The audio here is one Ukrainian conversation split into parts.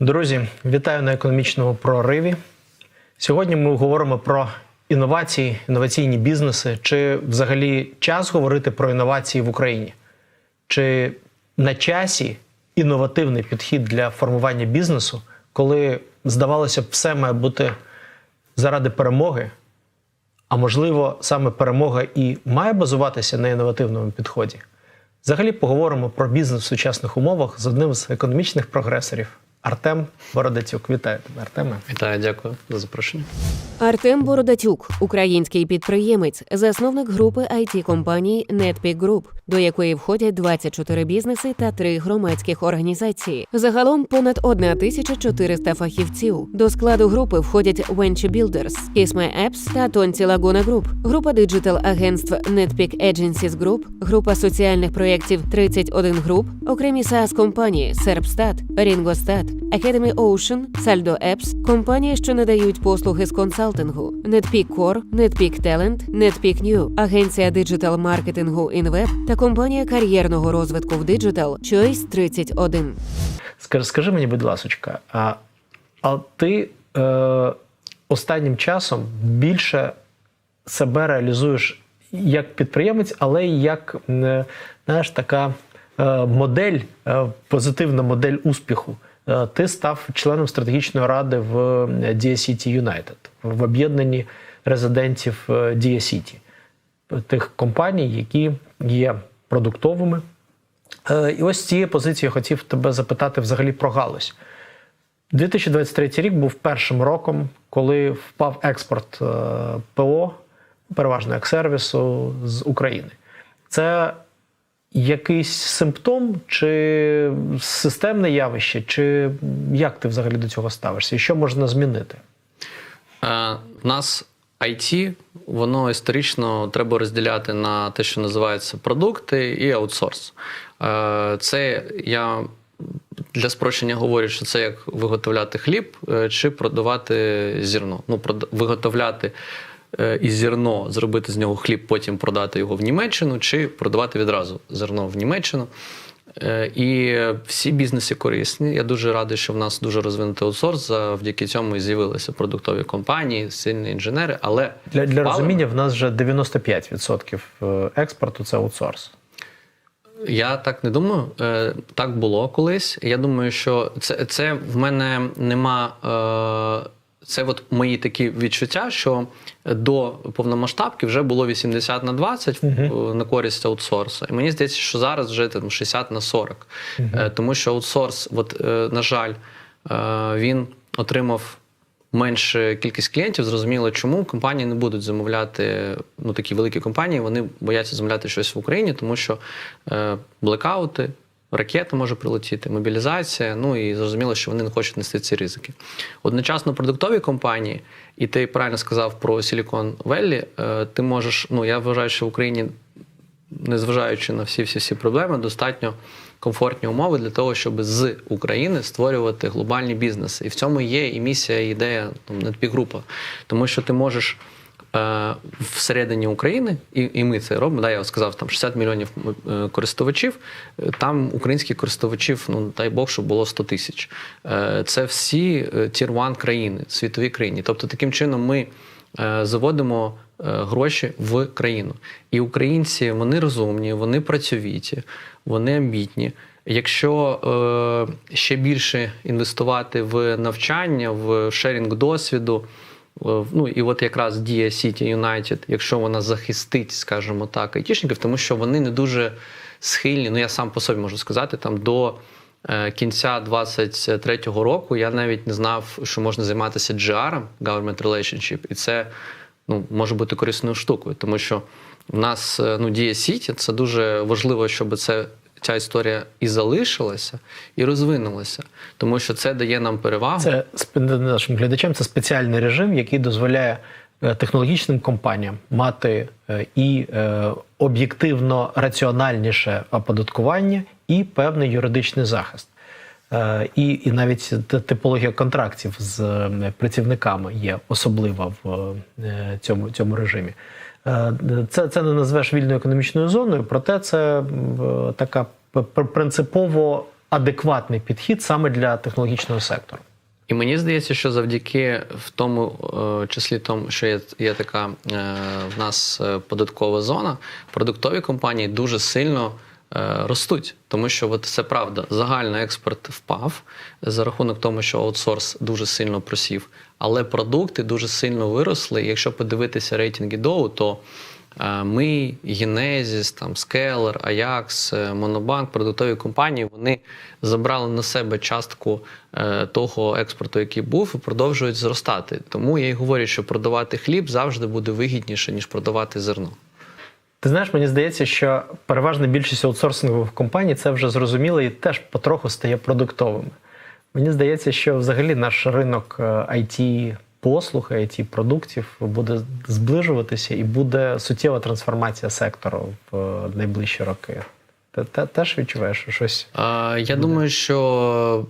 Друзі, вітаю на економічному прориві. Сьогодні ми говоримо про інновації, інноваційні бізнеси. Чи взагалі час говорити про інновації в Україні? Чи на часі інновативний підхід для формування бізнесу, коли здавалося б, все має бути заради перемоги? А можливо, саме перемога і має базуватися на інновативному підході? Взагалі поговоримо про бізнес в сучасних умовах з одним з економічних прогресорів Артем Бородацюк. Вітаю тебе, Артеме. Вітаю, дякую за запрошення. Артем Бородатюк, український підприємець, засновник групи it компанії NetPeak Group, до якої входять 24 бізнеси та 3 громадських організації. Загалом понад 1400 фахівців. До складу групи входять Venture Builders, Kiss My Apps та Tonti Laguna Group, група диджитал агентств NetPeak Agencies Group, група соціальних проєктів 31 Group, окремі SaaS компанії Serpstat, Ringostat, Academy Ocean, Saldo Apps, компанії, що надають послуги з консалтингу, NetPeak Core, NetPeak Talent, NetPeak New, агенція диджитал маркетингу InWeb та компанія кар'єрного розвитку в диджитал Choice 31. Скажи, скажи мені, будь ласочка, а, а ти е, останнім часом більше себе реалізуєш як підприємець, але й як е, знаєш, така е, модель, е, позитивна модель успіху. Е, Ти став членом стратегічної ради в Dia City United, в об'єднанні резидентів е, City, тих компаній, які є продуктовими. Е, І ось цієї позиції я хотів тебе запитати взагалі про галузь. 2023 рік був першим роком, коли впав експорт ПО, переважно як сервісу з України. Це якийсь симптом, чи системне явище, чи як ти взагалі до цього ставишся? І що можна змінити? Е, в нас IT, воно історично треба розділяти на те, що називається продукти і аутсорс. Е, це я для спрощення говорю, що це як виготовляти хліб е, чи продавати зерно. Ну, виготовляти е, із зерно, зробити з нього хліб, потім продати його в Німеччину, чи продавати відразу зерно в Німеччину. Е, І всі бізнеси корисні. Я дуже радий, що в нас дуже розвинутий аутсорс. Завдяки цьому і з'явилися продуктові компанії, сильні інженери. Але Для, для розуміння, в нас вже 95% експорту це аутсорс. Я так не думаю. Е, Так було колись. Я думаю, що це, це в мене нема. е, Це от мої такі відчуття, що до повномасштабки вже було 80 на 20 е, на користь аутсорсу. І мені здається, що зараз вже там 60 на 40. Е, Тому що аутсорс, от, е, на жаль, він отримав менше кількість клієнтів. Зрозуміло, чому компанії не будуть замовляти, ну такі великі компанії, вони бояться замовляти щось в Україні, тому що е, блекаути, ракета може прилетіти, мобілізація. Ну і зрозуміло, що вони не хочуть нести ці ризики. Одночасно продуктові компанії, і ти правильно сказав про Silicon Valley, е, ти можеш, ну я вважаю, що в Україні незважаючи на всі всі всі проблеми, достатньо комфортні умови для того, щоб з України створювати глобальні бізнеси. І в цьому є і місія, і ідея там, Netpeak-група. Тому що ти можеш всередині України, і, і ми це робимо. Да, я сказав, там 60 мільйонів е, користувачів. Е, Там українських користувачів, ну дай Бог, щоб було 100 тисяч. Е, Це всі тір 1 країни, світові країни. Тобто, таким чином ми е, заводимо е, гроші в країну. І українці вони розумні, вони працьовіті, вони амбітні. Якщо е, ще більше інвестувати в навчання, в шерінг досвіду, е, ну і от якраз дія City United, якщо вона захистить, скажімо так, айтішників, тому що вони не дуже схильні. Ну я сам по собі можу сказати, там до е, кінця 23-го року я навіть не знав, що можна займатися GR, Government Relationship, і це ну, може бути корисною штукою, тому що в нас е, ну, діє Сіті, це дуже важливо, щоб це. Ця історія і залишилася, і розвинулася, тому що це дає нам перевагу. Це нашим глядачам це спеціальний режим, який дозволяє е, технологічним компаніям мати е, і е, об'єктивно раціональніше оподаткування, і певний юридичний захист. І, і навіть типологія контрактів з працівниками є особлива в цьому, цьому режимі. Е, Це, це не назвеш вільною економічною зоною, проте це така принципово адекватний підхід саме для технологічного сектору. І мені здається, що завдяки в тому е, числі тому, що є, є така е, в нас податкова зона, продуктові компанії дуже сильно ростуть, тому що от це правда. Загальний експорт впав за рахунок тому, що аутсорс дуже сильно просів, але продукти дуже сильно виросли. Якщо подивитися рейтинги Dow, то Е, Ми, Генезіс, там Скелер, Аякс, е, Монобанк, продуктові компанії вони забрали на себе частку е, того експорту, який був, і продовжують зростати. Тому я й говорю, що продавати хліб завжди буде вигідніше, ніж продавати зерно. Ти знаєш, мені здається, що переважна більшість аутсорсингових компаній це вже зрозуміло і теж потроху стає продуктовими. Мені здається, що взагалі наш ринок it послуг, it продуктів буде зближуватися і буде суттєва трансформація сектору в е, найближчі роки. Ти теж відчуваєш що щось? Е, Я думаю, що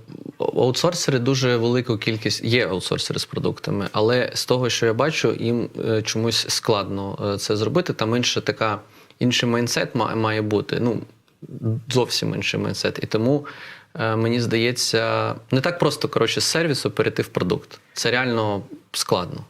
аутсорсери дуже велику кількість є аутсорсери з продуктами, але з того, що я бачу, їм е, чомусь складно е, це зробити. Там інша така інший майнсет ма- має бути. Ну зовсім інший майнсет. І тому е, мені здається, не так просто коротше з сервісу перейти в продукт. Це реально складно.